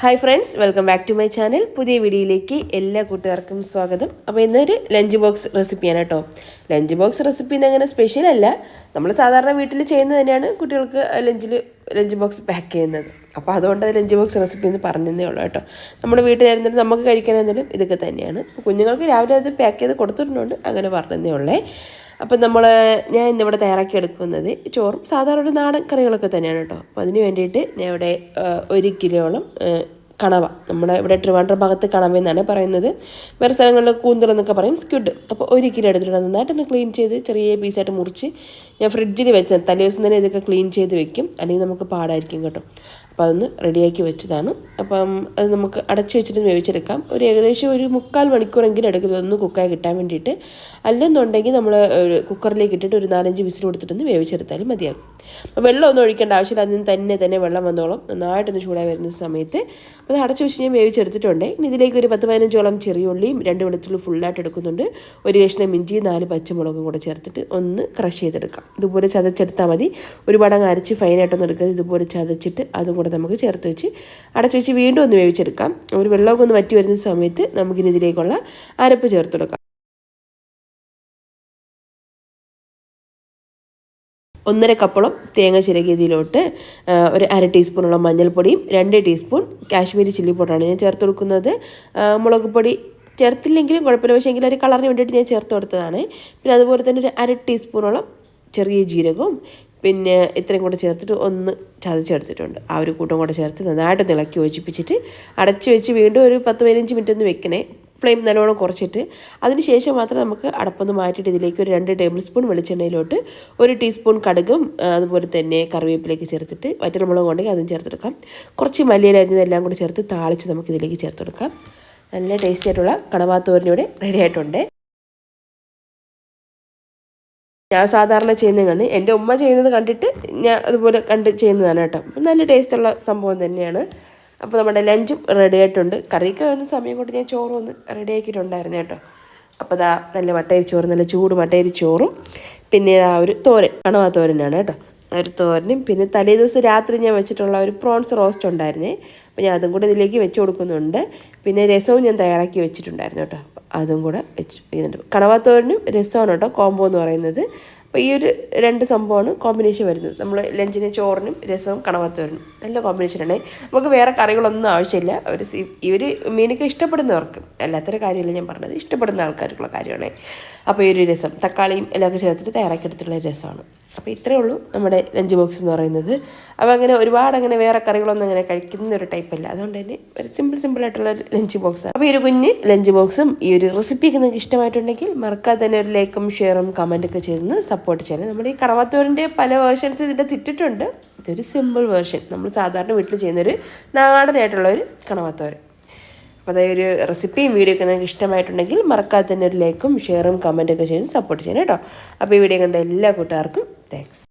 Hi friends welcome back to my channel പുതിയ വീഡിയോയിലേക്ക് എല്ലാ കൂട്ടുകാർക്കും സ്വാഗതം. അപ്പോൾ ഇന്നൊരു ലഞ്ച് ബോക്സ് റെസിപ്പിയാണ് കേട്ടോ. ലഞ്ച് ബോക്സ് റെസിപ്പി എന്ന് അങ്ങനെ സ്പെഷ്യൽ അല്ല. നമ്മൾ സാധാരണ വീട്ടിൽ ചെയ്യുന്നത് തന്നെയാണ്. കുട്ടികൾക്ക് ലഞ്ചിൽ ലഞ്ച് ബോക്സ് പാക്ക് ചെയ്യുന്നത്. അപ്പോൾ അതുകൊണ്ട് അത് ലഞ്ച് ബോക്സ് റെസിപ്പി എന്ന് പറഞ്ഞതേ ഉള്ളൂ കേട്ടോ. നമ്മുടെ വീട്ടിലായിരുന്നാലും നമുക്ക് കഴിക്കാനായിരുന്നാലും ഇതൊക്കെ തന്നെയാണ്. കുഞ്ഞുങ്ങൾക്ക് രാവിലെ അത് പാക്ക് ചെയ്ത് കൊടുത്തിട്ടുണ്ട് അങ്ങനെ പറഞ്ഞതേ ഉള്ളേ. അപ്പം നമ്മൾ ഞാൻ ഇന്നിവിടെ തയ്യാറാക്കി എടുക്കുന്നത് ചോറും സാധാരണ നാടൻ കറികളൊക്കെ തന്നെയാണ് കേട്ടോ. അപ്പോൾ അതിന് വേണ്ടിയിട്ട് ഞാൻ ഇവിടെ ഒരു കിലോളം കണവ. നമ്മുടെ ഇവിടെ ട്രിവാൻഡ്രം ഭാഗത്ത് കണവ എന്നാണ് പറയുന്നത്. വേറെ സ്ഥലങ്ങളിൽ കൂന്തൽ എന്നൊക്കെ പറയും സ്ക്വിഡ്. അപ്പോൾ ഒരു കിലോ എടുത്തിട്ട് നന്നായിട്ടൊന്ന് ക്ലീൻ ചെയ്ത് ചെറിയ പീസായിട്ട് മുറിച്ച് ഞാൻ ഫ്രിഡ്ജിൽ വെച്ച് തലേ ദിവസം തന്നെ ഇതൊക്കെ ക്ലീൻ ചെയ്ത് വെക്കും. അല്ലെങ്കിൽ നമുക്ക് പാടായിരിക്കും കേട്ടോ. അപ്പോൾ അതൊന്ന് റെഡിയാക്കി വെച്ചതാണ്. അപ്പം അത് നമുക്ക് അടച്ചു വെച്ചിട്ട് വേവിച്ചെടുക്കാം. ഒരു ഏകദേശം ഒരു മുക്കാൽ മണിക്കൂറെങ്കിലും എടുക്കും. ഇതൊന്ന് കുക്കായി കിട്ടാൻ വേണ്ടിയിട്ട്. അല്ലെന്നുണ്ടെങ്കിൽ നമ്മൾ കുക്കറിലേക്ക് ഇട്ടിട്ട് ഒരു നാലഞ്ച് വിസിൽ കൊടുത്തിട്ടൊന്ന് വേവിച്ചെടുത്താലും മതിയാകും. അപ്പോൾ വെള്ളമൊന്നും ഒഴിക്കേണ്ട ആവശ്യമില്ല. അതിന് തന്നെ തന്നെ വെള്ളം വന്നോളും. നന്നായിട്ടൊന്ന് ചൂടായി വരുന്ന സമയത്ത് അപ്പോൾ അത് അടച്ചു വെച്ച് ഞാൻ വേവിച്ചെടുത്തിട്ടുണ്ട്. ഇനി ഇതിലേക്ക് ഒരു പത്ത് പതിനഞ്ചോളം ചെറിയ ഉള്ളിയും രണ്ട് വെളുത്തുള്ളി ഫുള്ളായിട്ട് എടുക്കുന്നുണ്ട്. ഒരു കഷ്ണം ഇഞ്ചിയും നാല് പച്ചമുളകും കൂടെ ചേർത്തിട്ട് ഒന്ന് ക്രഷ് ചെയ്തെടുക്കാം. ഇതുപോലെ ചതച്ചെടുത്താൽ മതി. ഒരുപാട് അങ്ങ് അരച്ച് ഫൈനായിട്ടൊന്നും എടുക്കരുത്. ഇതുപോലെ ചതച്ചിട്ട് അതും കൂടെ നമുക്ക് ചേർത്ത് വെച്ച് അടച്ചു വെച്ച് വീണ്ടും ഒന്ന് വേവിച്ചെടുക്കാം. ഒരു വെള്ളമൊക്കെ ഒന്ന് വറ്റി വരുന്ന സമയത്ത് നമുക്കിനി ഇതിലേക്കുള്ള അരപ്പ് ചേർത്ത് കൊടുക്കാം. ഒന്നര കപ്പോളം തേങ്ങ ചിരകിയതിലോട്ട് ഒരു അര ടീസ്പൂണോളം മഞ്ഞൾപ്പൊടിയും രണ്ട് ടീസ്പൂൺ കാശ്മീരി ചില്ലി പൗഡറാണ് ഞാൻ ചേർത്ത് കൊടുക്കുന്നത്. മുളക് പൊടി ചേർത്തില്ലെങ്കിലും കുഴപ്പമില്ല പക്ഷേ എങ്കിലും ഒരു കളറിന് വേണ്ടിയിട്ട് ഞാൻ ചേർത്ത് കൊടുത്തതാണ്. പിന്നെ അതുപോലെ തന്നെ ഒരു അര ടീസ്പൂണോളം ചെറിയ ജീരകവും പിന്നെ ഇത്രയും കൂടെ ചേർത്തിട്ട് ഒന്ന് ചതച്ചെടുത്തിട്ടുണ്ട്. ആ ഒരു കൂട്ടം കൂടെ ചേർത്ത് നന്നായിട്ട് ഇളക്കി യോജിപ്പിച്ചിട്ട് അടച്ചു വെച്ച് വീണ്ടും ഒരു പത്ത് പതിനഞ്ച് മിനിറ്റ് ഒന്ന് വെക്കണേ. ഫ്ലെയിം നല്ലോണം കുറച്ചിട്ട് അതിന് ശേഷം മാത്രം നമുക്ക് അടപ്പൊന്ന് മാറ്റിയിട്ട് ഇതിലേക്ക് ഒരു രണ്ട് ടേബിൾ സ്പൂൺ വെളിച്ചെണ്ണയിലോട്ട് ഒരു ടീസ്പൂൺ കടുകും അതുപോലെ തന്നെ കറിവേപ്പിലേക്ക് ചേർത്തിട്ട് വറ്റൽമുളക് ഉണ്ടെങ്കിൽ അതും ചേർത്തെടുക്കാം. കുറച്ച് മല്ലിയിലരിഞ്ഞതെല്ലാം കൂടി ചേർത്ത് താളിച്ച് നമുക്ക് ഇതിലേക്ക് ചേർത്ത് കൊടുക്കാം നല്ല ടേസ്റ്റി ആയിട്ടുള്ള കണവാത്തോരനിവിടെ റെഡി ആയിട്ടുണ്ട്. ഞാൻ സാധാരണ ചെയ്യുന്നതാണ്. എന്റെ ഉമ്മ ചെയ്യുന്നത് കണ്ടിട്ട് ഞാൻ അതുപോലെ കണ്ട് ചെയ്യുന്നതാണ് കേട്ടോ. നല്ല ടേസ്റ്റുള്ള സംഭവം തന്നെയാണ്. അപ്പോൾ നമ്മുടെ ലഞ്ചും റെഡി ആയിട്ടുണ്ട്. കറിയൊക്കെ വന്ന സമയം കൊണ്ട് ഞാൻ ചോറും ഒന്ന് റെഡി ആക്കിയിട്ടുണ്ടായിരുന്നു കേട്ടോ. അപ്പോൾ അതാ നല്ല മട്ടയരി ചോറ് നല്ല ചൂട് മട്ടയരി ചോറും. പിന്നെ ആ ഒരു തോരൻ ആ തോരനാണ് കേട്ടോ. ഒരു തോരനും പിന്നെ തലേ ദിവസം രാത്രി ഞാൻ വെച്ചിട്ടുള്ള ഒരു പ്രോൺസ് റോസ്റ്റ് ഉണ്ടായിരുന്നേ. അപ്പോൾ ഞാൻ അതും കൂടെ ഇതിലേക്ക് വെച്ച് കൊടുക്കുന്നുണ്ട്. പിന്നെ രസവും ഞാൻ തയ്യാറാക്കി വെച്ചിട്ടുണ്ടായിരുന്നു കേട്ടോ. അതും കൂടെ വെച്ച് ചെയ്യുന്നുണ്ട് കണവാത്തോരനും രസമാണ് കേട്ടോ കോംബോ എന്ന് പറയുന്നത്. അപ്പോൾ ഈ ഒരു രണ്ട് സംഭവമാണ് കോമ്പിനേഷൻ വരുന്നത്. നമ്മൾ ലഞ്ചിന് ചോറിനും രസവും കണവത്തോരനും നല്ല കോമ്പിനേഷനാണ് നമുക്ക് വേറെ കറികളൊന്നും ആവശ്യമില്ല. അവർ ഇവർ മീനൊക്കെ ഇഷ്ടപ്പെടുന്നവർക്ക് അല്ലാത്തൊരു കാര്യമല്ല ഞാൻ പറഞ്ഞത് ഇഷ്ടപ്പെടുന്ന ആൾക്കാർക്കുള്ള കാര്യമാണ്. അപ്പോൾ ഈ ഒരു രസം തക്കാളിയും എല്ലാം ഒക്കെ ചേർത്തിട്ട് തയ്യാറാക്കി എടുത്തിട്ടുള്ള രസമാണ്. അപ്പോൾ ഇത്രയേ ഉള്ളൂ നമ്മുടെ ലഞ്ച് ബോക്സ് എന്ന് പറയുന്നത്. അപ്പോൾ അങ്ങനെ ഒരുപാട് അങ്ങനെ വേറെ കറികളൊന്നും അങ്ങനെ കഴിക്കുന്ന ഒരു ടൈപ്പല്ല അതുകൊണ്ട് തന്നെ ഒരു സിമ്പിൾ സിമ്പിൾ ആയിട്ടുള്ള ലഞ്ച് ബോക്സ് അപ്പോൾ ഈ ഒരു കുഞ്ഞ് ലഞ്ച് ബോക്സും ഈ ഒരു റെസിപ്പിയൊക്കെ നിങ്ങൾക്ക് ഇഷ്ടമായിട്ടുണ്ടെങ്കിൽ മറക്കാതെ തന്നെ ഒരു ലൈക്കും ഷെയറും കമന്റൊക്കെ ചെയ്ത് സപ്പോർട്ട് ചെയ്യണം നമ്മുടെ ഈ കടവത്തോറിന്റെ പല വേർഷൻസ് ഇതിന്റെ തിറ്റിട്ടുണ്ട് ഇതൊരു സിമ്പിൾ വേർഷൻ നമ്മൾ സാധാരണ വീട്ടിൽ ചെയ്യുന്നൊരു നാടനായിട്ടുള്ള ഒരു കണവത്തോരൻ. അപ്പോൾ അതായത് ഒരു റെസിപ്പിയും വീഡിയോ ഒക്കെ നിങ്ങൾക്ക് ഇഷ്ടമായിട്ടുണ്ടെങ്കിൽ മറക്കാതെ തന്നെ ഒരു ലൈക്കും ഷെയറും കമന്റൊക്കെ ചെയ്ത് സപ്പോർട്ട് ചെയ്യണം കേട്ടോ. അപ്പോൾ ഈ വീഡിയോ കണ്ട എല്ലാ കൂട്ടുകാർക്കും താങ്ക്സ്